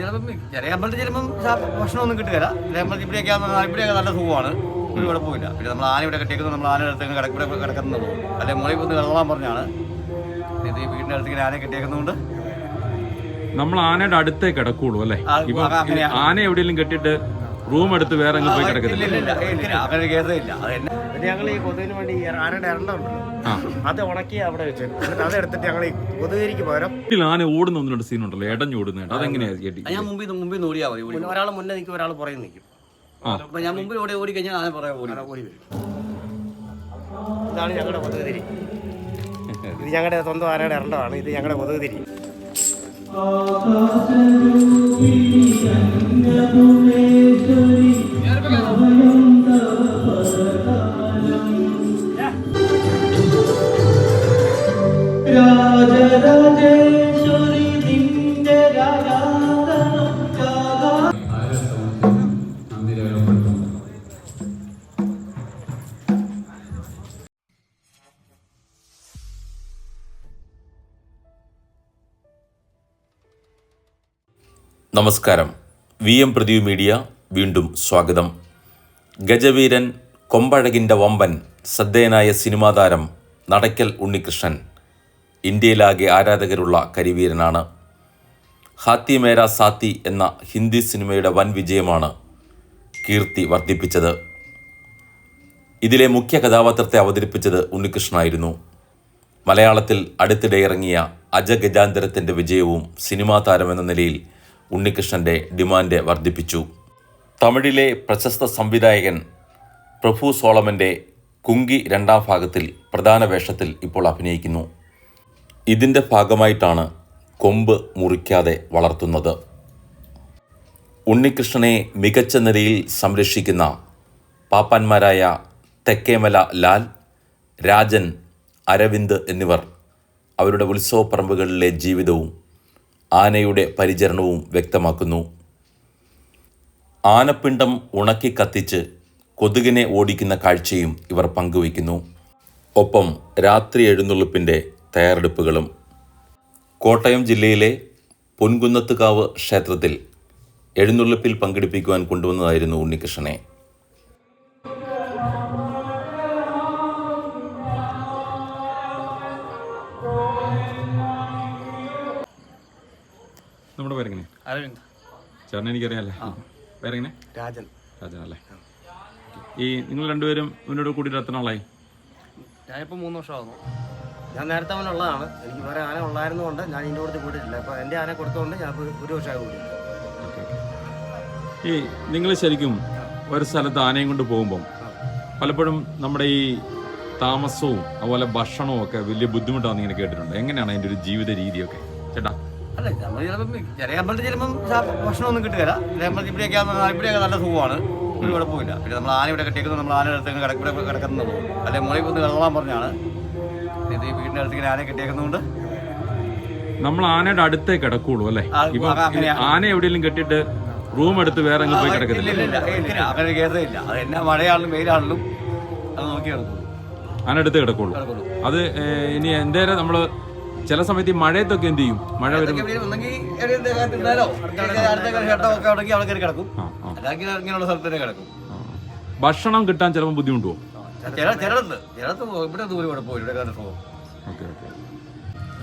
ചിലപ്പം ചെറിയ അമ്പലത്തിൽ ചിലപ്പം ഭക്ഷണമൊന്നും കിട്ടുകയില്ല ഇവിടെ അമ്പലത്തിൽ ഇവിടെയൊക്കെ ആകുമ്പോൾ ഇവിടെയൊക്കെ നല്ല സുഖമാണ്. ഒരു കുഴപ്പമില്ല പിന്നെ നമ്മൾ ആന ഇവിടെ കെട്ടിയേക്കുന്നത് നമ്മൾ ആന അടുത്തേക്ക് കിടക്കൂടെ കിടക്കുന്നുള്ളൂ. അല്ലെ മുകളിൽ ഒന്ന് കിടന്നോളാൻ പറഞ്ഞാണ്. ഇത് ഈ വീടിന്റെ അടുത്തേക്ക് ആന കെട്ടിയേക്കുന്നതുകൊണ്ട്. നമ്മൾ ആനയുടെ അടുത്തേ കിടക്കുള്ളൂ അല്ലേ. ആന എവിടെയെങ്കിലും കെട്ടിട്ട് റൂം എടുത്ത് വേറെ അങ്ങ് പോയി കിടക്കുന്നില്ല കിടക്കത്തില്ല ഞങ്ങൾ ഈ കൊതുകിന് വേണ്ടി ആനയുടെ അത് ഉണക്കി അവിടെ വെച്ചു അത് എടുത്തിട്ട് ഞങ്ങൾ ഈ കൊതുകരിക്ക് പകരം വീട്ടിൽ ആന ഓടുന്ന ഒന്ന് രണ്ട് സീൻ ഉണ്ടല്ലോ എടഞ്ഞു ഓടുന്ന അതെങ്ങനെയാ ഞാൻ മുമ്പിൽ മുമ്പിൽ നിന്ന് ഓടിയാൽ മതി ഒരാൾ മുന്നേ നിൽക്കും ഒരാൾ പുറകെ നിൽക്കും അപ്പൊ അപ്പോൾ ഞാൻ മുമ്പിൽ ഓടി ഓടി കഴിഞ്ഞാൽ ആന പുറകെ ഓടി. ഓടി വരും. ഇതാണ് ഞങ്ങളുടെ കൊതുകുതിരി. ഇത് ഞങ്ങളുടെ സ്വന്തം ആനയുടെ ഇറണ്ടമാണ് ഇത് ഞങ്ങളുടെ കൊതുകുതിരി. നമസ്കാരം. V M Pradeep media. വീണ്ടും സ്വാഗതം. ഗജവീരൻ കൊമ്പഴകിന്റെ വമ്പൻ ശ്രദ്ധേയനായ സിനിമാ താരം നടക്കൽ ഉണ്ണികൃഷ്ണൻ ഇന്ത്യയിലാകെ ആരാധകരുള്ള കരിവീരനാണ്. ഹാത്തി മേര സാത്തി എന്ന ഹിന്ദി സിനിമയുടെ വൻ വിജയമാണ് കീർത്തി വർദ്ധിപ്പിച്ചത്. ഇതിലെ മുഖ്യ കഥാപാത്രത്തെ അവതരിപ്പിച്ചത് ഉണ്ണികൃഷ്ണനായിരുന്നു. മലയാളത്തിൽ അടുത്തിടെ ഇറങ്ങിയ അജഗജാന്തരത്തിന്റെ വിജയവും സിനിമാ താരമെന്ന നിലയിൽ ഉണ്ണികൃഷ്ണന്റെ ഡിമാൻഡ് വർദ്ധിപ്പിച്ചു. തമിഴിലെ പ്രശസ്ത സംവിധായകൻ പ്രഭു സോളമന്റെ കുങ്കി രണ്ടാം ഭാഗത്തിൽ പ്രധാന വേഷത്തിൽ ഇപ്പോൾ അഭിനയിക്കുന്നു. ഇതിന്റെ ഭാഗമായിട്ടാണ് കൊമ്പ് മുറിക്കാതെ വളർത്തുന്നത്. ഉണ്ണികൃഷ്ണനെ മികച്ച നിലയിൽ സംരക്ഷിക്കുന്ന പാപ്പാന്മാരായ തെക്കേമല ലാൽ രാജൻ അരവിന്ദ് എന്നിവർ അവരുടെ ഉത്സവപ്പറമ്പുകളിലെ ജീവിതവും ആനയുടെ പരിചരണവും വ്യക്തമാക്കുന്നു. ആനപ്പിണ്ടം ഉണക്കി കത്തിച്ച് കൊതുകിനെ ഓടിക്കുന്ന കാഴ്ചയും ഇവർ പങ്കുവയ്ക്കുന്നു. ഒപ്പം രാത്രി എഴുന്നള്ളിപ്പിന്റെ തയ്യാറെടുപ്പുകളും. കോട്ടയം ജില്ലയിലെ പൊൻകുന്നത്തുകാവ് ക്ഷേത്രത്തിൽ എഴുന്നള്ളിപ്പിൽ പങ്കെടുപ്പിക്കുവാൻ കൊണ്ടുവന്നതായിരുന്നു ഉണ്ണികൃഷ്ണനെ. നമ്മുടെ പേരെങ്ങനെ? അരവിന്ദ്. എനിക്കറിയാമല്ലേ പേരെങ്ങനെ? രാജൻ. രാജൻ അല്ലേ? ഈ നിങ്ങൾ രണ്ടുപേരും ഇവനോട് കൂടിയിട്ട് എത്ര നാളായി? ഞാനിപ്പോൾ മൂന്ന് വർഷമാകുന്നു ഞാൻ നേരത്തെ അവനുള്ളതാണ് എനിക്ക് വേറെ ആന ഉള്ളായിരുന്നുകൊണ്ട് ഞാൻ ഇതിന്റെ കൂടെ കൂട്ടിയിട്ടില്ല അപ്പോൾ എന്റെ ആന കൊടുത്തുകൊണ്ട് ഞാൻ ഒരു വർഷമായി കൂടി. ഈ നിങ്ങൾ ശരിക്കും ഒരു സ്ഥലത്ത് ആനയും കൊണ്ട് പോകുമ്പം പലപ്പോഴും നമ്മുടെ ഈ താമസവും അതുപോലെ ഭക്ഷണവും ഒക്കെ വലിയ ബുദ്ധിമുട്ടാണെന്ന് ഇങ്ങനെ കേട്ടിട്ടുണ്ട്. എങ്ങനെയാണ് അതിന്റെ ഒരു ജീവിത രീതിയൊക്കെ? ചേട്ടാ അല്ല നമ്മൾ ചിലപ്പം ചെറിയ അമ്പലത്തിൽ ചിലപ്പം ഭക്ഷണമൊന്നും കിട്ടുകയില്ല അമ്പലത്തിൽ ഇവിടെയൊക്കെ ഇവിടെയൊക്കെ നല്ല സുഖമാണ്. ഒരു കുഴപ്പമില്ല പിന്നെ നമ്മൾ ആന ഇവിടെ കെട്ടിയേക്കുന്നത് നമ്മൾ ആന അടുത്ത് കിടക്ക് കിടക്കുന്നത് അല്ലെങ്കിൽ അല്ലെ കൊന്ന് വന്ന് കിടന്നോളാൻ പറഞ്ഞാണ്. ഇത് ഈ വീടിന്റെ അടുത്ത് ഇങ്ങനെ ആന കെട്ടിയേക്കുന്നതുകൊണ്ട്. നമ്മൾ ആനയുടെ അടുത്തേ കിടക്കുള്ളൂ അല്ലേ? ആന എവിടെയെങ്കിലും കെട്ടിട്ട് റൂം എടുത്ത് വേറെ പോയി കിടക്കത്തില്ല. അങ്ങനെ ഒരു കേസേ ഇല്ല. അത് എന്നാ മഴയാണെങ്കിലും വെയിലാണെങ്കിലും അത് നോക്കി കിടക്കും ആന അടുത്ത് കിടക്കുള്ളൂ. കിടക്കുള്ളൂ. അത് ഇനി എന്തേരം നമ്മൾ ചില സമയത്ത് ഈ മഴയത്തൊക്കെ എന്ത് ചെയ്യും? മഴ വരും ഭക്ഷണം കിട്ടാൻ ചിലപ്പോൾ ബുദ്ധിമുട്ടുമോ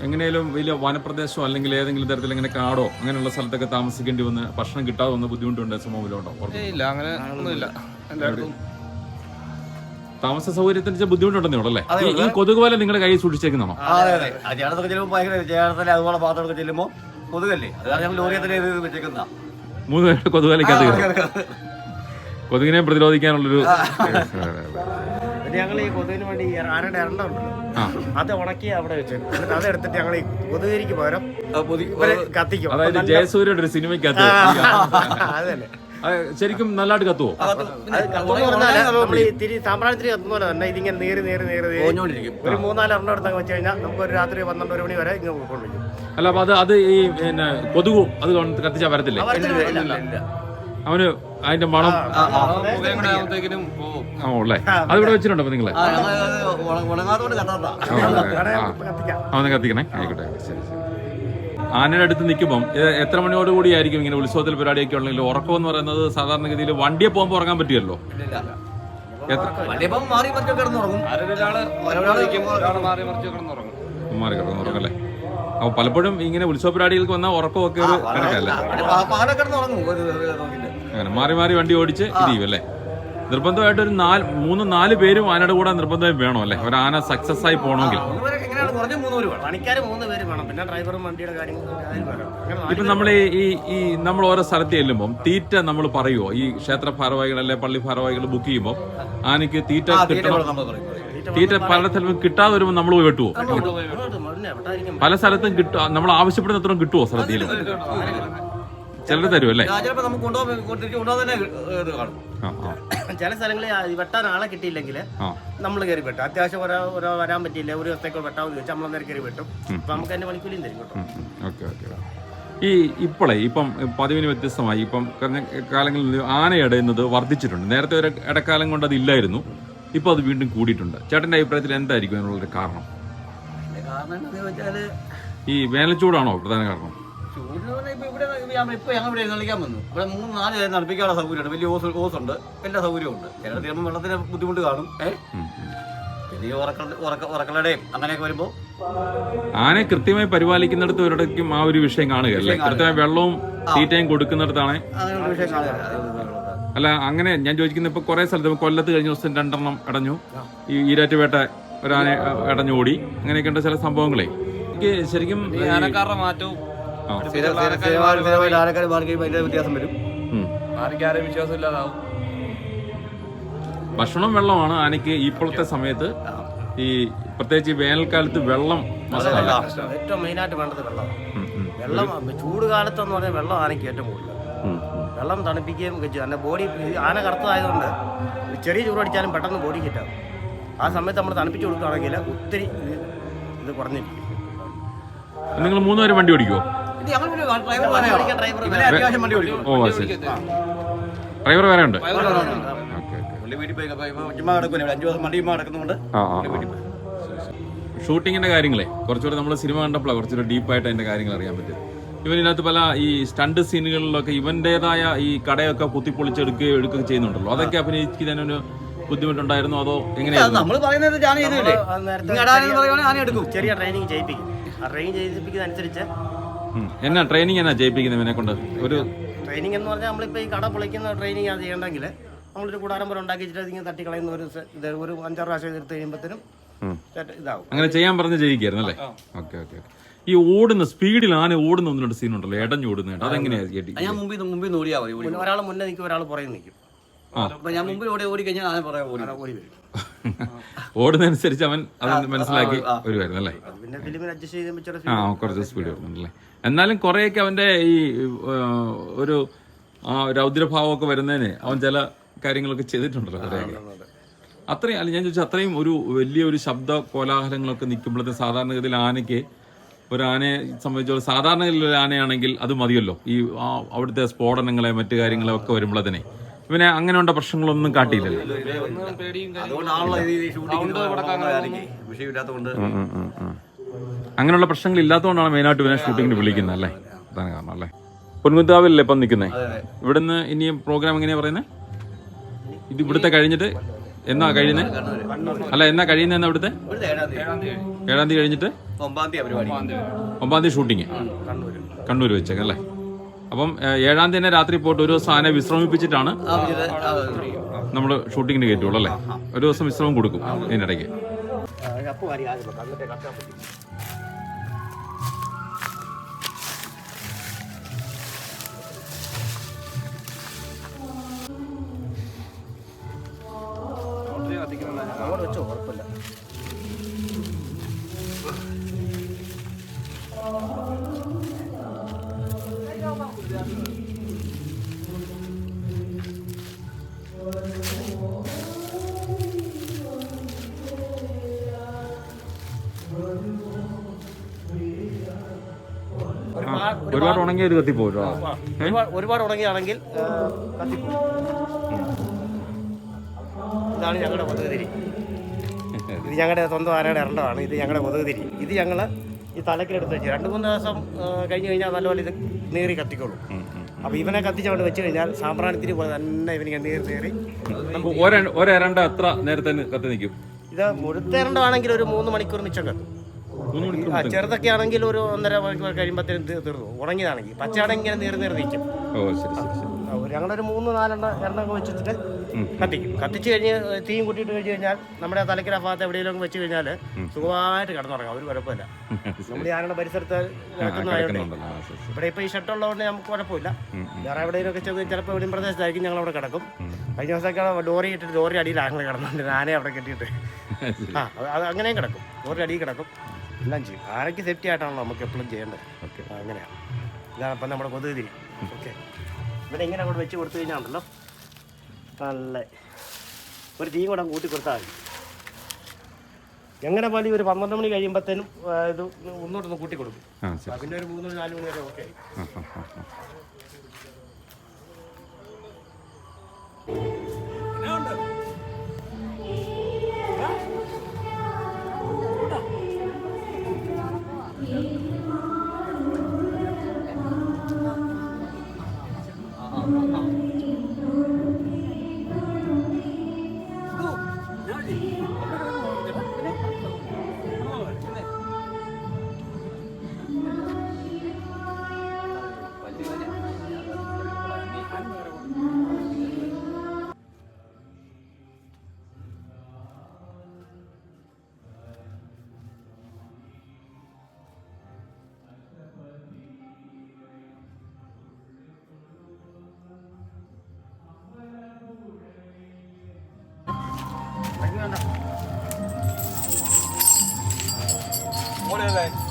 എങ്ങനെയും വലിയ വനപ്രദേശമോ അല്ലെങ്കിൽ ഏതെങ്കിലും തരത്തിൽ ഇങ്ങനെ കാടോ അങ്ങനെയുള്ള സ്ഥലത്തൊക്കെ താമസിക്കേണ്ടി വന്ന് ഭക്ഷണം കിട്ടാതെ വന്ന ബുദ്ധിമുട്ടുണ്ട്? സമൂഹത്തിലുണ്ടോ ഇല്ല അങ്ങനെ ഒന്നുമില്ല. എല്ലായിടത്തും താമസ സൗകര്യത്തിന് ബുദ്ധിമുട്ടുണ്ടെന്നേ ഉള്ളൂ അല്ലേ? ഈ- കൊതുക് വല നിങ്ങളുടെ കയ്യിൽ സൂക്ഷിച്ചേക്കുന്നോ അതെ അതെ. ചേട്ടത്തൊക്കെ ചെല്ലുമ്പോൾ ഭയങ്കര ചേട്ടത്തിലെ അതുപോലെ പാത്രമൊക്കെ ചെല്ലുമ്പോൾ കൊതുകല്ലേ? അതാണ് ഞങ്ങൾ ലോറിയത്തിലെ ഇത് വെച്ചേക്കുന്ന മൂന്ന് പേരുടെ കൊതുക് വലയ്ക്കകത്ത് കയറും. കൊതുകിനെ പ്രതിരോധിക്കാനുള്ളൊരു ഞങ്ങൾ ഈ കൊതുകിന് വേണ്ടി ഈ ആനയുടെ എണ്ണ ഉണ്ടല്ലോ. അത് ഉണക്കി അവിടെ വെച്ചു എന്നിട്ട് അത് എടുത്തിട്ട് ഞങ്ങൾ ഈ കൊതുകരിക്ക് പകരം കത്തിക്കും. അതായത് ജയസൂര്യ ജയസൂര്യയുടെ ഒരു സിനിമയ്ക്കകത്ത് അതല്ലേ. ശരിക്കും നല്ലതായിട്ട് കത്തുവോ? അകത്ത് പിന്നെ അത് പറഞ്ഞാൽ നമ്മൾ ഈ തിരി സാമ്പ്രാണിത്തിരി കത്തുന്ന പോലെ തന്നെ ഇതിങ്ങനെ നേരി നേരി നേരി നേരി പോഞ്ഞോണ്ടിരിക്കും ഒരു മൂന്നാൽ എണ്ണം എടുത്തൊക്കെ വെച്ച് കഴിഞ്ഞാൽ നമുക്ക് ഒരു രാത്രി പന്ത്രണ്ട് ഒരു മണി വരെ ഇങ്ങനെ അല്ല അപ്പൊ അത് അത് ഈ പിന്നെ കൊതുകു അത് കത്തിച്ചാ വരത്തില്ലേ. അവന് അതിന്റെ മണം ഉള്ളേ. അത് ഇവിടെ വെച്ചിട്ടുണ്ടോ നിങ്ങളെ? ഒന്ന് കത്തിക്കണേ. ആയിക്കോട്ടെ ശരി ശരി. ആനയുടെ അടുത്ത് നിൽക്കുമ്പം എത്ര മണിയോട് കൂടിയായിരിക്കും ഇങ്ങനെ ഉത്സവത്തിൽ പരിപാടിയൊക്കെ ഉള്ളെങ്കിൽ ഉറക്കം എന്ന് പറയുന്നത് സാധാരണഗതിയിൽ വണ്ടിയെ പോകുമ്പോൾ ഉറങ്ങാൻ പറ്റിയല്ലോ മാറി കിടന്നുറങ്ങും. അപ്പോൾ പലപ്പോഴും ഇങ്ങനെ ഉത്സവ പരിപാടികൾക്ക് വന്ന ഉറക്കമൊക്കെ ഒരു കണക്കല്ല അങ്ങനെ മാറി മാറി വണ്ടി ഓടിച്ച് അല്ലേ നിർബന്ധമായിട്ട് ഒരു നാല് മൂന്ന് നാല് പേരും ആനയുടെ കൂടെ നിർബന്ധമായി വേണം അല്ലേ ഒരു ആന സക്സസ് ആയി പോകണമെങ്കിൽ കുറഞ്ഞ മൂന്ന് പേര് വേണം. പണിക്കാർ മൂന്ന് പേര് വേണം. പിന്നെ ഡ്രൈവറും വണ്ടിയുടെ കാര്യങ്ങളും ഇപ്പൊ നമ്മൾ ഈ ഈ നമ്മൾ ഓരോ സ്ഥലത്ത് ചെല്ലുമ്പോൾ തീറ്റ നമ്മൾ പറയുമോ ഈ ക്ഷേത്ര ഭാരവാഹികൾ അല്ലെ പള്ളി ഭാരവാഹികൾ ബുക്ക് ചെയ്യുമ്പോൾ ആനയ്ക്ക് തീറ്റ തീറ്റ കിട്ടണം. തീറ്റ പല സ്ഥലത്തും കിട്ടാതെ വരുമ്പോൾ നമ്മൾ പോയി വെട്ടുവോ? പല സ്ഥലത്തും കിട്ടും. നമ്മൾ ആവശ്യപ്പെടുന്ന അത്രയും കിട്ടുമോ ചിലർ തരും അല്ലേ നമുക്ക് കൊണ്ടുപോകാൻ കൊണ്ടുപോകാൻ തന്നെ കാണും. ചില സ്ഥലങ്ങളിൽ വെട്ടാൻ ആളെ കിട്ടിയില്ലെങ്കിൽ നമ്മൾ കയറി വെട്ടും. അത്യാവശ്യം ഒരാ ഒരാ വരാൻ പറ്റിയില്ല? ഒരു ദിവസത്തേക്ക് വെട്ടാമെന്ന് ചോദിച്ചാൽ നമ്മൾ നേരെ കയറി വെട്ടും. അപ്പൊ നമുക്ക് അതിന്റെ പണിക്കൂലിയും തരും കേട്ടോ. Okay okay. ഈ ഇപ്പോഴേ ഇപ്പം പതിവിന് വ്യത്യസ്തമായി ഇപ്പം കഴിഞ്ഞ കാലങ്ങളിൽ ആന ഇടയുന്നത് വർദ്ധിച്ചിട്ടുണ്ട്. നേരത്തെ ഒരു ഇടക്കാലം കൊണ്ട് അത് ഇല്ലായിരുന്നു. ഇപ്പോൾ അത് വീണ്ടും കൂടിയിട്ടുണ്ട്. ചേട്ടന്റെ അഭിപ്രായത്തിൽ എന്തായിരിക്കും അതിനുള്ളൊരു കാരണം? കാരണം ഈ വേനൽച്ചൂടാണോ പ്രധാന കാരണം? ഇപ്പൊ ഇവിടെ ഇപ്പൊ ഞങ്ങൾ ഇവിടെ എഴുന്നള്ളിക്കാൻ വന്നു. ഇവിടെ മൂന്ന് നാല് പേര് നടപ്പിക്കാനുള്ള സൗകര്യമുണ്ട്. വലിയ ഓസ് ഓസ് ഉണ്ട് എല്ലാ സൗകര്യമുണ്ട് ചില തീരുമ്പോൾ വെള്ളത്തിന് ബുദ്ധിമുട്ട് കാണും. ഏഹ്. പിന്നെ ഈ ഉറക്ക ഉറക്ക അങ്ങനെയൊക്കെ വരുമ്പോൾ ആനെ കൃത്യമായി പരിപാലിക്കുന്നിടത്ത് ഒരിടയ്ക്കും ആ ഒരു വിഷയം കാണുകയല്ലേ. കൃത്യമായി വെള്ളവും തീറ്റയും കൊടുക്കുന്നിടത്താണ്. അല്ല അങ്ങനെ ഞാൻ ചോദിക്കുന്നത് ഇപ്പൊ കുറെ സ്ഥലത്ത് കൊല്ലത്ത് കഴിഞ്ഞ ദിവസം രണ്ടെണ്ണം അടഞ്ഞു. ഈ ഈരാറ്റുപേട്ട ഒരാനെ അടഞ്ഞു ഓടി ഉണ്ട് ചില സംഭവങ്ങളെ. എനിക്ക് ശരിക്കും ഈ ആനക്കാരുടെ മാറ്റവും മാറി വ്യത്യാസം വരും. ഭക്ഷണം വെള്ളമാണ് ആനയ്ക്ക് ഇപ്പോഴത്തെ സമയത്ത് ഈ പ്രത്യേകിച്ച് ഈ വേനൽക്കാലത്ത് വെള്ളം ഏറ്റവും മെയിനായിട്ട് വേണ്ടത് വെള്ളം. വെള്ളം ചൂട് കാലത്തെന്ന് പറഞ്ഞാൽ വെള്ളം ആനയ്ക്ക് ഏറ്റവും കൂടുതൽ. വെള്ളം തണുപ്പിക്കുകയും കഴിച്ചു എന്റെ ബോഡി ആന കറുത്തതായതുകൊണ്ട് ചെറിയ ചൂടടിച്ചാലും പെട്ടെന്ന് ബോഡി കിട്ടാം ആ സമയത്ത് നമ്മൾ തണുപ്പിച്ച് കൊടുക്കുകയാണെങ്കിൽ ഒത്തിരി ഇത് കുറഞ്ഞിരിക്കും. നിങ്ങൾ മൂന്നുപേരും വണ്ടി ഓടിക്കുമോ ഡ്രൈവർ വേറെ ഉണ്ട്. ഷൂട്ടിങ്ങിന്റെ കാര്യങ്ങളെ കുറച്ചുകൂടെ നമ്മൾ സിനിമ കണ്ടപ്പോഴാണ് കുറച്ചുകൂടെ ഡീപ്പായിട്ട് അതിന്റെ കാര്യങ്ങൾ അറിയാൻ പറ്റും ഇവൻ ഇതിനകത്ത് പല ഈ സ്റ്റണ്ട് സീനുകളിലൊക്കെ ഇവന്റേതായ ഈ കടയൊക്കെ കുത്തിപ്പൊളിച്ചെടുക്കുകയോ എടുക്കുകയോ ചെയ്യുന്നുണ്ടല്ലോ. അതൊക്കെ അഭിനയിക്കുന്നതിനൊരു ബുദ്ധിമുട്ടുണ്ടായിരുന്നു? അതോ എങ്ങനെയാണ് നമ്മൾ പറയുന്നത് ഞാൻ ചെയ്തില്ലേ ചെറിയ ട്രെയിനിങ് ചെയ്യിപ്പിക്കും. ആ ട്രെയിനിങ് ചെയ്യിപ്പിക്കുന്നതനുസരിച്ച്. എന്നാ ട്രെയിനിങ് എന്നാ ചെയ്യിപ്പിക്കുന്നത് ഇവനെ കൊണ്ട്? ഒരു ട്രെയിനിങ് എന്ന് പറഞ്ഞാൽ നമ്മളിപ്പോൾ ഈ കട പൊളിക്കുന്ന ട്രെയിനിങ് അത് ചെയ്യണമെങ്കിൽ നമ്മളൊരു കൂടാരം പോലെ ഉണ്ടാക്കി വെച്ചിട്ട് തട്ടി തട്ടിക്കളയുന്ന ഒരു ഇത് ഒരു അഞ്ചാറ് പ്രാവശ്യം എടുത്ത് കഴിയുമ്പോഴത്തേനും ഇതാവും. അങ്ങനെ ചെയ്യാൻ പറഞ്ഞ് ചെയ്യിക്കായിരുന്നു അല്ലേ? ഓക്കെ ഓക്കെ ഈ ഓടുന്ന സ്പീഡിൽ ആന ഓടുന്ന ഒന്നിനോട് സീനുണ്ടല്ലോ ഇടഞ്ഞു ഓടുന്നുണ്ട് അതെങ്ങനെയാ ചേട്ടി അത് ഞാൻ മുമ്പിൽ മുമ്പിൽ ഓടിയാൽ മതി ഒരാൾ മുന്നേ നിൽക്കും ഒരാൾ പുറകെ നിൽക്കും അപ്പൊ ഞാൻ ഓടി ഓടി കഴിഞ്ഞാൽ ആന പറയാം ഓടി. വരും. ഓടുന്നതനുസരിച്ച് അവൻ അത് മനസ്സിലാക്കി വരുമായിരുന്നു അല്ലേ? പിന്നെ അഡ്ജസ്റ്റ് ചെയ്ത് ആ കുറച്ച് സ്പീഡ് വരുന്നുണ്ടല്ലേ എന്നാലും കുറേയൊക്കെ അവന്റെ ഈ ഒരു ആ രൗദ്രഭാവമൊക്കെ വരുന്നതിന് അവൻ ചില കാര്യങ്ങളൊക്കെ ചെയ്തിട്ടുണ്ടല്ലോ കുറേയൊക്കെ. അത്രയും അല്ല ഞാൻ ചോദിച്ചാൽ അത്രയും ഒരു വലിയ ഒരു ശബ്ദ കോലാഹലങ്ങളൊക്കെ നിൽക്കുമ്പോഴത്തെ സാധാരണഗതിയിൽ ആനയ്ക്ക് ഒരു ആനയെ സംബന്ധിച്ചോളം സാധാരണഗതിയിൽ ഒരു ആനയാണെങ്കിൽ അത് മതിയല്ലോ. ഈ അവിടുത്തെ സ്ഫോടനങ്ങളെ മറ്റു കാര്യങ്ങളെ ഒക്കെ വരുമ്പോഴത്തേനെ. ഇവനെ അങ്ങനെയുള്ള പ്രശ്നങ്ങളൊന്നും കാട്ടിയില്ലല്ലോ. ഉം. അങ്ങനെയുള്ള പ്രശ്നങ്ങൾ ഇല്ലാത്തതുകൊണ്ടാണ് മെയിനായിട്ട് ഇവനെ ഷൂട്ടിങ്ങിന് വിളിക്കുന്നത് അല്ലേ? അതാണ് കാരണം അല്ലേ? പൊൻകുന്താവിലല്ലേ ഇപ്പം നിൽക്കുന്നത് ഇവിടുന്ന് ഇനി പ്രോഗ്രാം എങ്ങനെയാ പറയുന്നത് ഇത് ഇവിടുത്തെ കഴിഞ്ഞിട്ട് എന്നാ കഴിയുന്നത് അല്ല എന്നാ കഴിയുന്നത് എന്നാ ഇവിടുത്തെ? ഏഴാം തീയതി. ഏഴാം തീയതി. കഴിഞ്ഞിട്ട്? ഒമ്പാം തീയതി പരിപാടി. ഒമ്പതാം തീയതി. ഷൂട്ടിങ് കണ്ണൂർ വെച്ചേക്കാം അല്ലേ? അപ്പം ഏഴാം തീയതി രാത്രി പോയിട്ട് ഒരു ദിവസം ആനെ വിശ്രമിപ്പിച്ചിട്ടാണ് നമ്മൾ ഷൂട്ടിങ്ങിന് കയറ്റുള്ളൂ അല്ലേ? ഒരു ദിവസം വിശ്രമം കൊടുക്കും ഇതിനിടയ്ക്ക്. ഉണങ്ങിയ ഒരു കത്തിപ്പോ ഒരുപാട് ഉണങ്ങിയാണെങ്കിൽ ഇതാണ് ഞങ്ങളുടെ കൊതുകുതിരി ഇത് ഞങ്ങളുടെ സ്വന്തം ആനയുടെ ഇരണ്ടമാണ് ഇത് ഞങ്ങളുടെ കൊതുകുതിരി ഇത് ഞങ്ങൾ ഈ തലക്കിലെടുത്ത് വെച്ച് രണ്ട് മൂന്ന് ദിവസം കഴിഞ്ഞ് കഴിഞ്ഞാൽ നല്ലപോലെ ഇത് നീറി കത്തിക്കോളും. അപ്പോൾ ഇവനെ കത്തിച്ചവിടെ വെച്ച് കഴിഞ്ഞാൽ സാമ്പ്രാണിത്തിരി പോലെ തന്നെ ഇവനിങ്ങനെ നീറി നീറി നമുക്ക് ഒരെ ഒരെരണ്ട എത്ര നേരത്തെ കത്തി നിൽക്കും. ഇത് മുഴുത്തേരണ്ടാണെങ്കിൽ ഒരു മൂന്ന് മണിക്കൂർ മിച്ചം കത്തും. ചെറുതൊക്കെ ആണെങ്കിൽ ഒരു ഒന്നര മണിക്കൂർ കഴിയുമ്പോഴത്തേനും തീർന്നു. ഉണങ്ങിയതാണെങ്കിൽ. പച്ചയാണെങ്കിൽ ഇങ്ങനെ നീറി നീറി നിൽക്കും. ഞങ്ങളൊരു മൂന്ന് നാലെണ്ണ എണ്ണൊക്കെ വെച്ചിട്ട് കത്തിക്കും. കത്തിച്ചു കഴിഞ്ഞ് തീയും കൂട്ടിയിട്ട് കഴിഞ്ഞ് കഴിഞ്ഞാൽ നമ്മുടെ ആ തലക്കിലെ ഭാഗത്ത് എവിടെയെങ്കിലും വെച്ച് കഴിഞ്ഞാൽ സുഖമായിട്ട് കിടന്നുറങ്ങാം. ഒരു കുഴപ്പമില്ല. നമ്മൾ ഞാനുള്ള പരിസരത്ത് കിടക്കുന്നതായതുകൊണ്ട് ഇവിടെ ഇപ്പോൾ ഈ ഷട്ടുള്ളതുകൊണ്ട് നമുക്ക് കുഴപ്പമില്ല. വേറെ എവിടെയെങ്കിലുമൊക്കെ ചെന്ന് ചിലപ്പോൾ എവിടെയും പ്രദേശത്തായിരിക്കും ഞങ്ങൾ അവിടെ കിടക്കും. കഴിഞ്ഞ ദിവസമൊക്കെ ഡോറി ഇട്ടിട്ട് ഡോറി അടിയിൽ ആങ്ങൾ കിടന്നുണ്ട് ആനയെ അവിടെ കെട്ടിയിട്ട്. ആ അത് അത് അങ്ങനെയും കിടക്കും. ലോറി അടിയിൽ കിടക്കും. എല്ലാം ചെയ്യും. ആരൊക്കെ സേഫ്റ്റി ആയിട്ടാണല്ലോ നമുക്ക് എപ്പോഴും ചെയ്യേണ്ടത്? ഓക്കെ. അങ്ങനെയാണ് ഇതാണ് അപ്പം നമ്മുടെ കൊതുക് തിരി ഓക്കെ. ഇവിടെ ഇങ്ങനെ അങ്ങോട്ട് വെച്ച് കൊടുത്തു കഴിഞ്ഞാൽ ഉണ്ടല്ലോ. നല്ല ഒരു തീ കൂടെ കൂട്ടി കൊടുത്താൽ മതി. എങ്ങനെ പോലും ഒരു പന്ത്രണ്ട് മണി കഴിയുമ്പോഴത്തേനും ഇത് ഒന്നോട്ടൊന്ന് കൂട്ടി കൊടുക്കും. പിന്നെ ഒരു മൂന്ന് നാല് മണി വരെ ഓക്കെ ആ ആ ആ.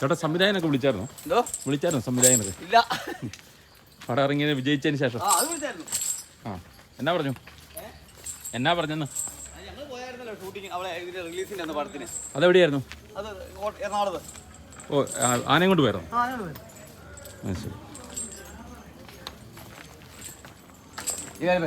ചേട്ടാ സംവിധായകനൊക്കെ വിളിച്ചായിരുന്നു? എന്തോ? വിളിച്ചായിരുന്നു സംവിധായകനൊക്കെ? ഇല്ല. പടം ഇറങ്ങിയത് വിജയിച്ചതിന് ശേഷം. ആ എന്നാ പറഞ്ഞു? എന്നാ പറഞ്ഞെന്ന്? അതെവിടെയായിരുന്നു? അത് ഓ- എറണാകുളത്ത് ഓ ആ, ആനയും കൊണ്ട് പോയായിരുന്നോ. ആ ഞങ്ങൾ